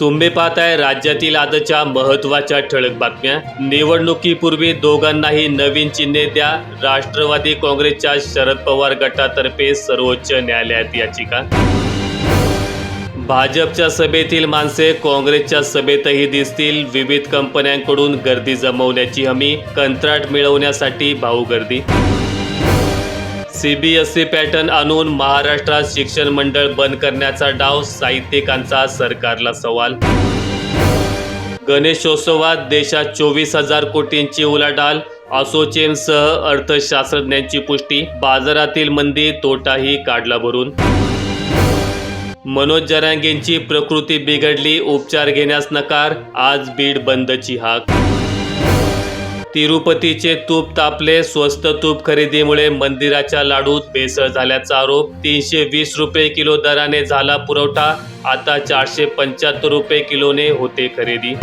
तुम्ही पाहताय राज्यातील आजच्या महत्त्वाच्या ठळक बातम्या. निवडणुकीपूर्वी दोघांनाही नवीन चिन्हे द्या. राष्ट्रवादी काँग्रेसच्या शरद पवार गटातर्फे सर्वोच्च न्यायालयात याचिका. भाजपच्या सभेतील माणसे काँग्रेसच्या सभेतही दिसतील. विविध कंपन्यांकडून गर्दी जमवण्याची हमी कंत्राट मिळवण्यासाठी भाऊ गर्दी C B S E pattern आणून महाराष्ट्रात शिक्षण मंडळ बंद करण्याचा डाव साहित्यिकांचा सरकारला सवाल. गणेशोत्सवात देशात चोवीस हजार कोटींची उलाढाल असोचेमसह अर्थशास्त्रज्ञांची पुष्टी बाजारातील मंदी तोटाही काढला भरून. मनोज जरांगेंची प्रकृती बिघडली उपचार घेण्यास नकार आज बीड बंदची हाक. तिरुपतीचे तूप तापले. स्वस्त तूप खरेदीमुळे मंदिराच्या लाडूत भेसळ झाल्याचा आरोप. तीनशे वीस रुपये किलो दराने झाला पुरवठा. आता चारशे पंच्याहत्तर रुपये किलोने होते खरेदी.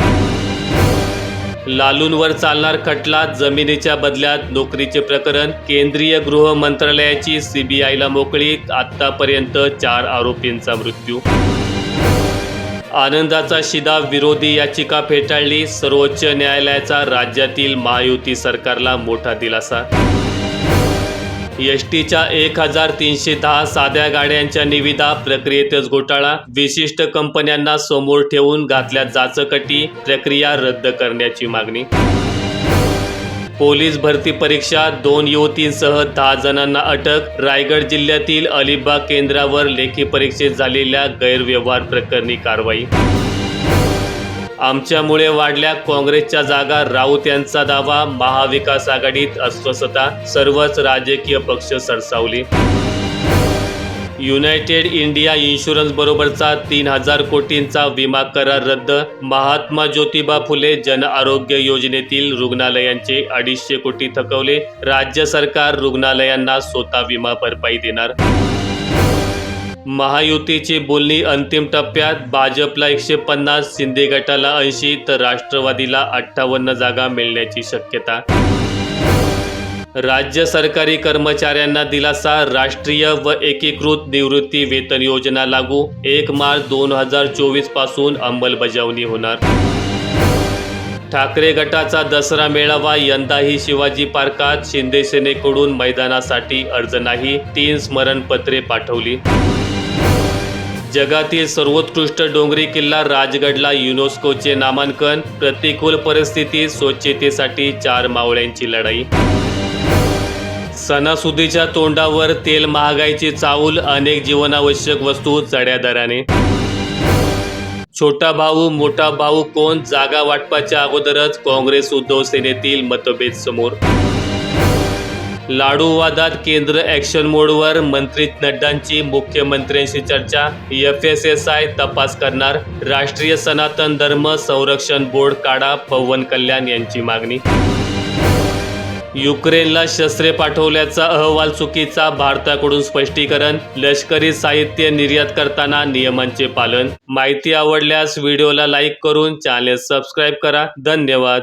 लालूंवर चालणार खटला जमिनीच्या बदल्यात नोकरीचे प्रकरण. केंद्रीय गृह मंत्रालयाची सीबीआयला मोकळी. आतापर्यंत चार आरोपींचा मृत्यू. आनंदाचा शिदा विरोधी याचिका फेटाळली. सर्वोच्च न्यायालयाचा राज्यातील महायुती सरकारला मोठा दिलासा. एस टीच्या एक हजार तीनशे दहा साध्या गाड्यांच्या निविदा प्रक्रियेतच घोटाळा. विशिष्ट कंपन्यांना समोर ठेवून घातल्या जाचकटी प्रक्रिया रद्द करण्याची मागणी. पोलीस भरती परीक्षा दोन युवतींसह दहा जणांना अटक रायगड जिल्ह्यातील अलिबाग केंद्रावर लेखी परीक्षेत झालेल्या गैरव्यवहार प्रकरणी कारवाई. आमच्यामुळे वाढल्या काँग्रेसच्या जागा राऊत यांचा दावा महाविकास आघाडीत अस्वस्थता सर्वच राजकीय पक्ष सरसावली. युनायटेड इंडिया इन्शुरन्स बरोबरचा तीन हजार कोटींचा विमा करार रद्द महात्मा ज्योतिबा फुले जन आरोग्य योजनेतील रुग्णालयांचे अडीचशे कोटी थकवले राज्य सरकार रुग्णालयांना स्वतः विमा भरपाई देणार. महायुतीची बोलणी अंतिम टप्प्यात भाजपला एकशे पन्नास शिंदे गटाला ऐंशी तर राष्ट्रवादीला अठ्ठावन्न जागा मिळण्याची शक्यता. राज्य सरकारी कर्मचाऱ्यांना दिलासा राष्ट्रीय व एकीकृत निवृत्ती वेतन योजना लागू. एक मार्च दोन हजार चोवीसपासून अंमलबजावणी होणार. ठाकरे गटाचा दसरा मेळावा यंदाही शिवाजी पार्कात शिंदे सेनेकडून मैदानासाठी अर्ज नाही तीन स्मरणपत्रे पाठवली. जगातील सर्वोत्कृष्ट डोंगरी किल्ला राजगडला युनेस्कोचे नामांकन प्रतिकूल परिस्थितीत स्वच्छतेसाठी चार मावळ्यांची लढाई. सणासुदीच्या तोंडावर तेल महागाईची चाऊल अनेक जीवनावश्यक वस्तू चढ्या दराने. छोटा भाऊ मोठा भाऊ कोण? जागा वाटपाच्या अगोदरच काँग्रेस उद्धव सेनेतील मतभेद समोर. लाडू वादात केंद्र ॲक्शन मोडवर मंत्री नड्डांची मुख्यमंत्र्यांशी चर्चा. एफ एस एस आय तपास करणार. राष्ट्रीय सनातन धर्म संरक्षण बोर्ड काढा पवन कल्याण यांची मागणी. युक्रेनला शस्त्रे पाठवल्याचा अहवाल चुकीचा भारताकडून स्पष्टीकरण लष्करी साहित्य निर्यात करताना नियमांचे पालन. माहिती आवडल्यास व्हिडिओला लाईक करून चॅनेल सबस्क्राईब करा. धन्यवाद.